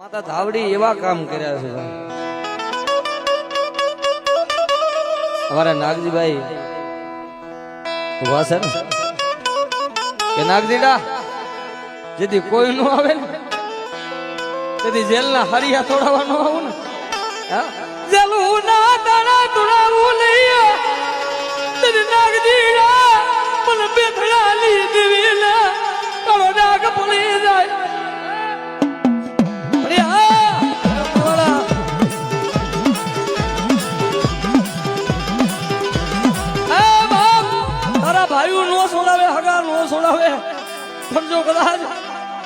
માતા ધાવડી એવા કામ કર્યા છે. અમારા નાગજીભાઈ ઊભા છે ને. કે નાગજીડા, જેથી કોઈ નો આવે ને, તેથી જેલના હરિયા તોડાવવાનો આવું ને? જેલું ના તારા તોડાવું લઈએ તેથી નાગજીડા, મને બેઠડા લીધી ને તારો નાગ ભૂલી જાય. પણ જો કદાચ.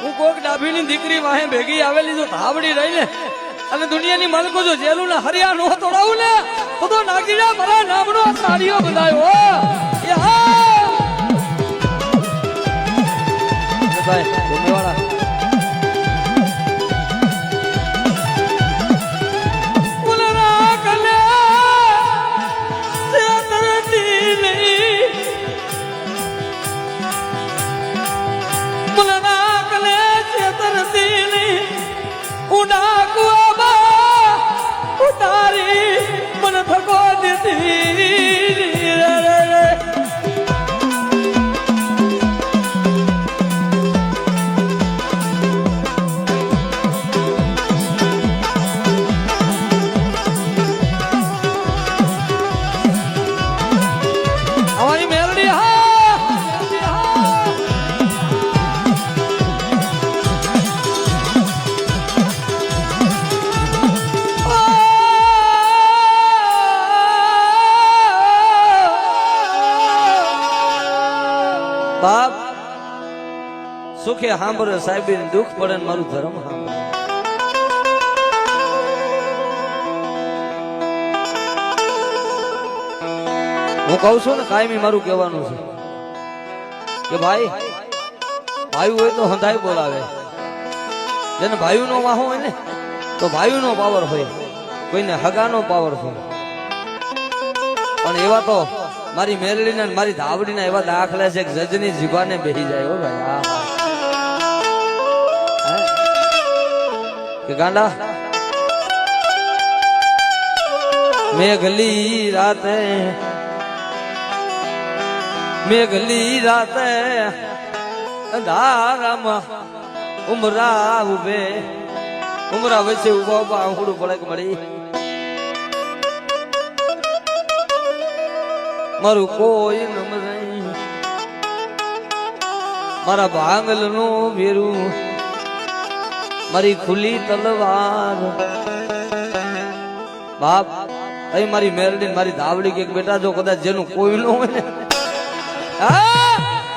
હું કોક ડાભીની દીકરી વાહે ભેગી આવેલી જો ધાવડી રહી ને અને દુનિયાની માલકો જો જેલું ને હરિયા નો તોડાવું ને, તો તો નાગીડા મારા નામનો સાડીઓ બંધાયો. એ હા. સુખે સાંભળે સાહેબ દુઃખ પડે ને મારું ધર્મ સાંભળે હું કઉ છું ને, કાયમી મારું કહેવાનું છે કે ભાઈ ભાઈ હોય તો હંધાઈ બોલાવે. જેને ભાઈઓ નો વાહો હોય ને, તો ભાઈઓ નો પાવર હોય. કોઈને હગાનો પાવર હોય. પણ એવા તો મારી મેરડીના મારી ધાવડીના એવા દાખલા છે કે જજની જીભાને બેહી જાય હો ભાઈ. આ કે ગાંડા? મેઘલી રાતે મેઘલી રાતે અંધારામાં ઉમરા ઉભે, ઉમરા વચ્ચે ઊભા ઊભા આંખડું પડે કે મળી. મારું કોઈ નમ નહીં. મારા ભાંગલનું ભેરું મારી ખુલ્લી તલવાર. બાપ, અહીં મારી મેરડી મારી ધાવડી કે બેટા જો કદાચ જેનું કોઈ ન હોય ને.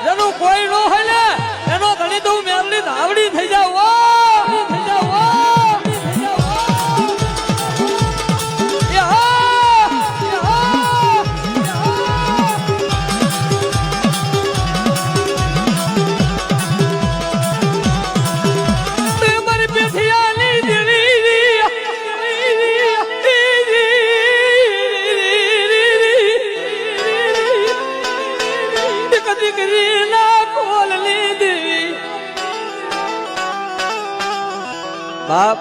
જેનું કોઈ ન હોય ને, એનો ધણી તો મેરડી ધાવડી થઈ જાવ બાપ.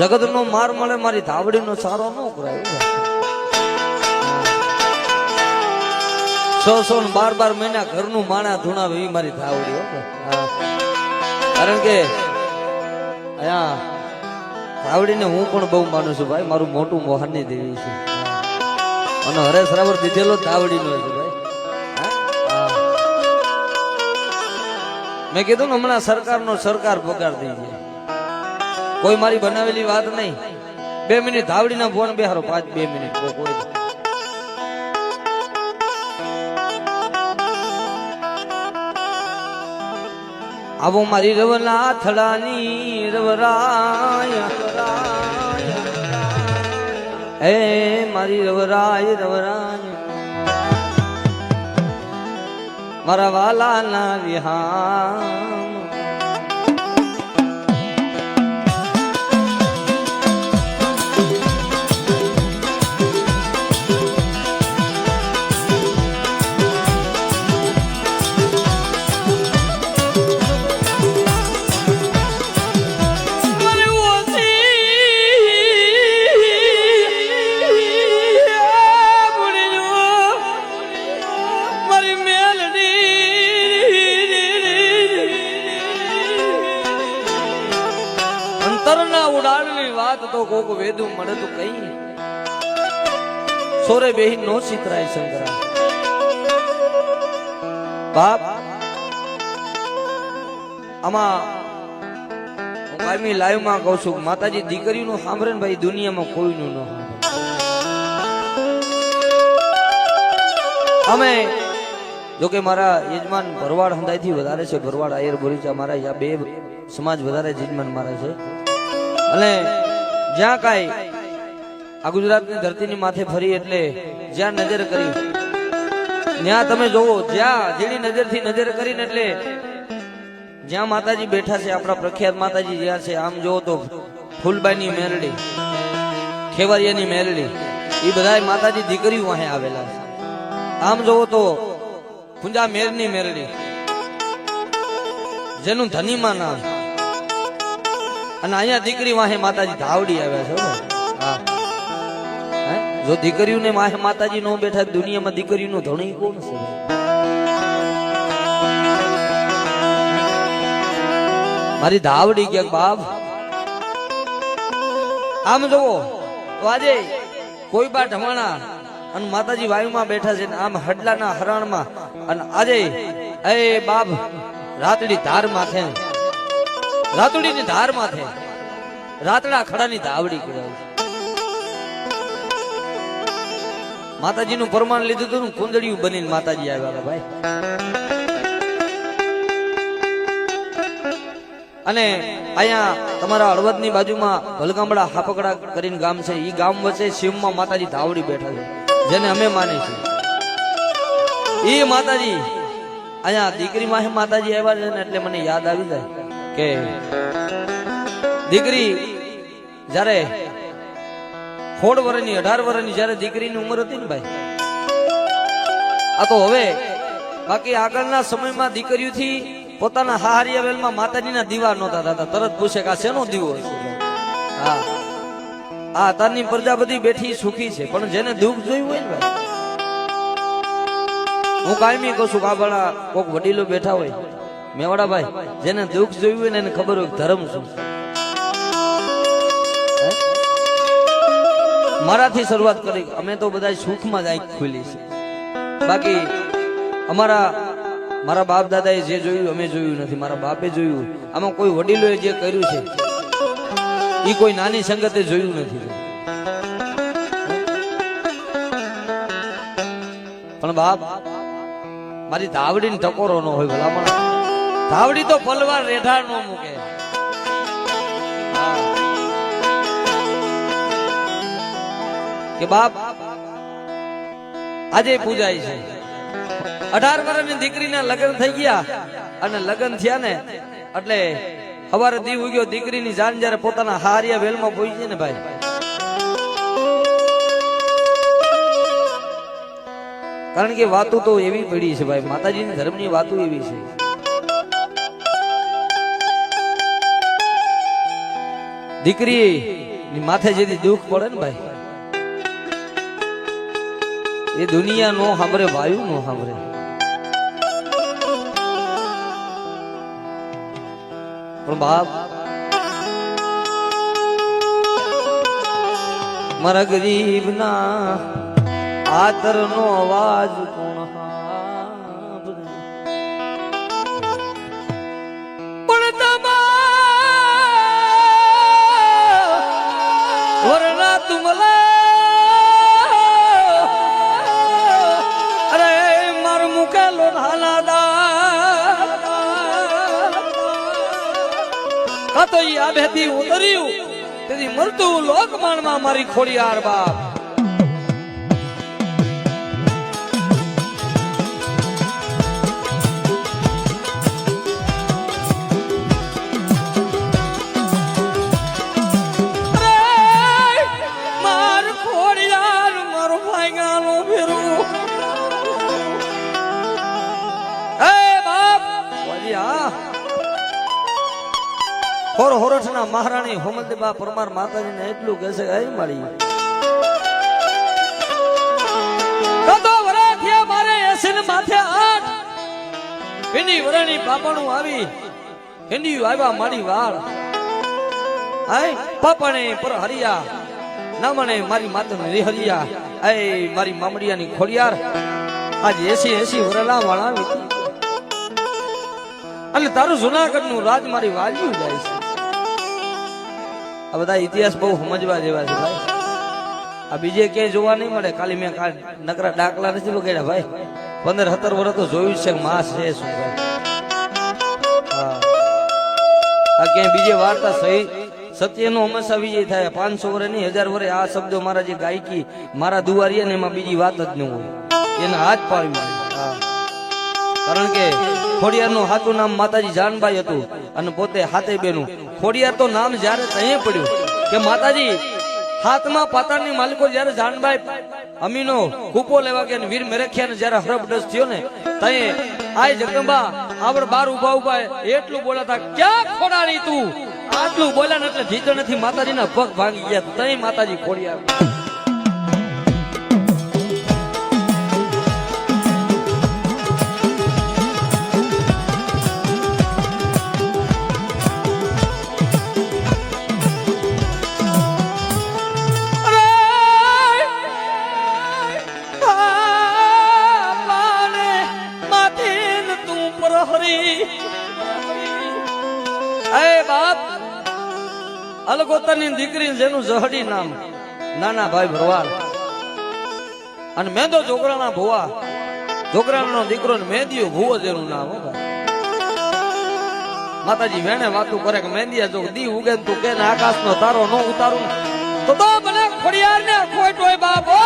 જગત નો માર મળે, મારી ધાવડી નો સારો ન કરાય. સો સો બાર બાર મહિના ઘરનું માણા ધૂણાવે એ મારી ધાવડી કારણ કે, અહીંયા ધાવડીને હું પણ બહુ માનું છું, ભાઈ. મારું મોટું મોહનની દેવી છે. અને હરેશ રાવર દીધેલો ધાવડીનો છે, ભાઈ. મેં કીધું ને હમણાં સરકારનો સરકાર પગાર થઈ છે કોઈ મારી બનાવેલી વાત નહીં. બે મિનિટ ધાવડીના ફોન બેહારો, પાંચ બે મિનિટ, કોઈ. આવો મારી રવના થડાની રવરાય. હે મારી રવરાય રવરાય. મારા વાલા ના સોરે બેહી નો ચિતરાય શંકરા બાપ, આમાં હું કાયમી લાઈવમાં કહું છું, માતાજી દીકરીનું સાંભળે ને ભાઈ દુનિયામાં કોઈનું ન અમે જો મારા યજમાન ભરવાડ હંદાઈથી વધારે છે, ભરવાડ આયર બોરીચા મારા, યા બે સમાજ વધારે યજમાન મારા છે. અને જ્યાં કાંઈ આ ગુજરાતની ધરતીની માથે ફરી એટલે જ્યાં નજર કરી ત્યાં તમે જોવો, જ્યાં જેની નજરથી નજર કરીને એટલે જ્યાં માતાજી બેઠા છે, આપણા પ્રખ્યાત માતાજી જ્યાં છે, આમ જોવો તો ફૂલબાઈની મેરડી, ખેવરિયાની મેરડી એ બધા માતાજી દીકરીઓ અહીં આવેલા છે. આમ જોવો તો પુંજા મેરની મેરડી, જેનું ધનીમાં નામ. અને અહીંયા દીકરી વાહે માતાજી ધાવડી આવ્યા છે હો. જો દીકરીઓને માહે માતાજી નો બેઠા દુનિયામાં દીકરીનું ધણી કોણ છે મારી ધાવડી ક્યાંક બાપ? આમ જોવો તો આજે કોઈ બા ઢમાણા અને માતાજી વાયુમાં બેઠા છે આમ હડલાના હરણમાં અને આજે, એ બાપ રાતડી ધાર માથે રાતડીની ધાર માથે રાતડા ખડાની ધાવડી કહેવાય છે. માતાજીનું પ્રમાણ લીધું હતું કુંદડિયું બનીને માતાજી આવ્યા હતા ભાઈ. અને અહીંયા તમારા હળવદની બાજુમાં ભલગામડા હાપકડા કરીને ગામ છે. એ ગામ વચ્ચે શિવમાં માતાજી ધાવડી બેઠા છે. જેને અમે માની છીએ. એ માતાજી, અહીંયા દીકરી માં માતાજી આવ્યા છે ને એટલે મને યાદ આવી જાય કે દીકરી જ્યારે સોળ વર્ષની અઢાર વર્ષની જ્યારે દીકરીની ઉંમર હતી ને ભાઈ? આ તો હવે બાકી આગળના સમયમાં દીકરીઓથી પોતાના હાહારિયા વેલમાં માતાજીના દીવા નહોતા થતા. તરત પૂછે કે આ શેનો દીવો હશે હા. આ અત્યારની પ્રજા બધી બેઠી સુખી છે, પણ જેને દુઃખ જોયું હોય ને ભાઈ? હું કાયમી કહું છું કાબાળા કોક વડીલો બેઠા હોય. મેવાડા ભાઈ, જેને દુઃખ જોયું હોય ને એને ખબર હોય ધર્મ શું મારાથી શરૂઆત કરી. અમે તો બધા સુખમાં જ આંખ ખુલી છે. બાકી અમારા, મારા બાપ દાદાએ જે જોયું, અમે જોયું નથી. મારા બાપે જોયું. આમાં કોઈ વડીલોએ જે કર્યું છે એ કોઈ નાની સંગતે જોયું નથી. પણ બાપ, મારી ધાવડી ને ટકોરો ન હોય ભલામણ ધાવડી તો પલવાર રેઠા નો મૂકે. કે બાપ, આજે પૂજાય છે. અઢાર વર્ષની દીકરીના લગ્ન થઈ ગયા અને લગ્ન થયા ને, એટલે સવારે દીવ ઉગ્યો, દીકરીની જાન જયારે પોતાના હારિયા વેલમાં પહોંચી ને ભાઈ. કારણ કે વાતો તો એવી પડી છે ભાઈ, માતાજીની ધર્મની વાતો એવી છે. દીકરી, માથે જેથી દુઃખ પડે ને ભાઈ. એ દુનિયા નો સાંભળે વાયુ નો સાંભળે પણ બાપ, મારા ગરીબ ના આતર નો અવાજ કોણ કાતો ઈ આ બેથી ઉતર્યું. તેથી મરતું લોકમાનમાં મારી ખોડી આર બાપ હોર હોરઠના મહારાણી હોમલદેબા પરમાર માતાજીને એટલું કહેશે કે અહીં માળી મારે એસીને માથે આઠ. હિન્દી વરાણી પાપણું આવી હિન્દી આવ્યા મારી વાળ. આય પાપણે પર હરિયા, નમણે મારી માતને રિહરિયા. એ મારી મામડિયાની ખોડિયાર. આજ એસી એસી વરલા વાળા અને તારું જુનાગઢનું રાજ મારી વાલ્યું જાય છે. આ બધા ઇતિહાસ બહુ સમજવા જેવા છે ભાઈ. આ બીજે ક્યાંય જોવા નહીં મળે. ખાલી મેં નકરા ડાકલા નથી બગાડ્યા ભાઈ. પંદર, સત્તર વર્ષ તો જોયું છે માસ છે શું ભાઈ આ ક્યાંય બીજે વાર્તા સહી. સત્યનો હંમેશા વિજય થાય. પાંચસો વર્ષ નહીં, હજાર વર્ષ. આ શબ્દો મારા જે ગાયકી, મારા દુવારિયા ને એમાં બીજી વાત જ ન હોય. એને હાથ પાડવી કારણ કે ખોડિયાર નું હાથું નામ માતાજી જાનબાઈ હતું અને પોતે હાથે બેનું. ખોડિયાર તો નામ જ્યારે તઈએ પડ્યું કે માતાજી, હાથમાં પાતાળની માલિકો જ્યારે જાનબાઈ અમીનો કૂપો લેવા ગયા વીર મેરખિયા ને જ્યારે હરબડસ થયો ને તય આય જગદંબા, આવડ બાર ઊભા ઊભા એટલું બોલાતા ક્યાં ખોડાણી તું? આટલું બોલ્યા ને એટલે જીતો નથી માતાજીના પગ ભાંગી ગયા. તય માતાજી ખોડિયાર. અલગોતરની દીકરી જેનું જહડી નામ નાના ભાઈ ભરવાડ. અને મેંદો છોકરાના ભુવા, છોકરાનો દીકરો ને મેંદીયો ભુવો જેનું નામ માતાજી વેણે વાતું કરે કે મેંદિયા જો દી ઉગે ને તું કે ને આકાશનો તારો નો ઉતારું તો તો ભલે ખોડિયાર ને ખોટ બાપો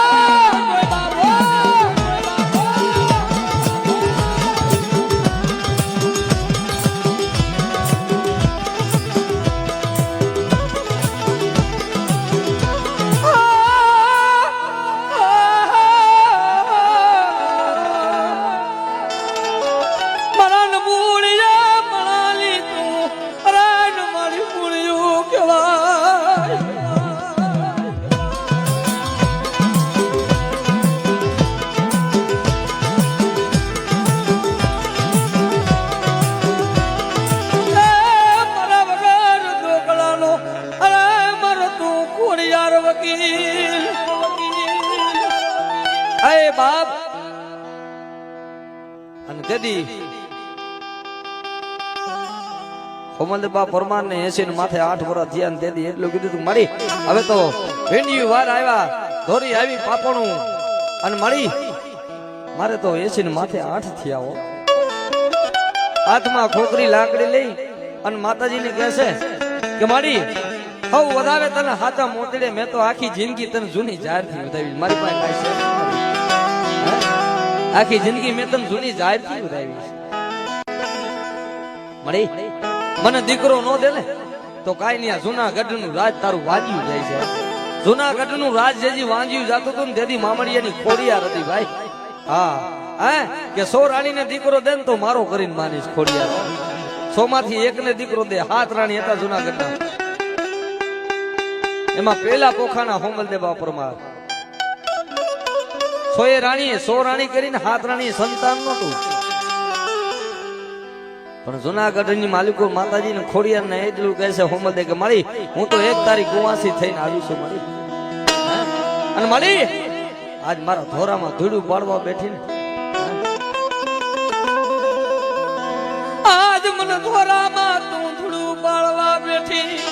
કોમલબા પરમાર ને એસી ને માથે આઠ વર્ષ ધ્યાન તેથી એટલું કીધું તું, મારી, હવે તો ભેંડિયું વાર આવ્યા, ધોરી આવી પાપણું. અને મળી મારે તો એસી ને માથે આઠ થયા હો. હાથમાં ખોકરી લાકડી લઈ અને માતાજીને કહેશે કે, મારી, હવ વધારે તને હાથા મોતડે, મેં તો આખી જિંદગી તને જૂની જાહેરથી વધાવી. મારી પાસે કાંઈ છે આખી જિંદગી મેં તને જૂની જાહેરથી વધાવી છે. મળી મને દીકરો નો દે તો કાંઈ નહીં, આ જૂનાગઢનું રાજ તારું વાજ્યું જાય છે. જુનાગઢનું રાજ જેજી વાંજ્યું જાતું હતું ને તેથી મામડિયાની ખોડિયાર હતી ભાઈ. હા, હે? કે સો રાણી ને દીકરો દે ને તો મારો કરીને માનીશ ખોડિયાર. સો માંથી એક ને દીકરો દે, હાથ રાણી હતા જૂનાગઢ એમાં પેલા પોખાના હોમલ પરમાર સો એ રાણીએ સો રાણી કરીને હાથ રાણી સંતાન નહોતું. પણ જુનાગઢની માલિકો માતાજી ને ખોડિયાર ને એટલું કહે છે હોમદે કે મળી, હું તો એક તારીખ કુવાસી થઈને આવી છું, મળી. અને મળી, આજ મારા ધોરામાં ધૂળું પાડવા બેઠી ને આજ મને ધોરામાં તું ધૂળું પાડવા બેઠી.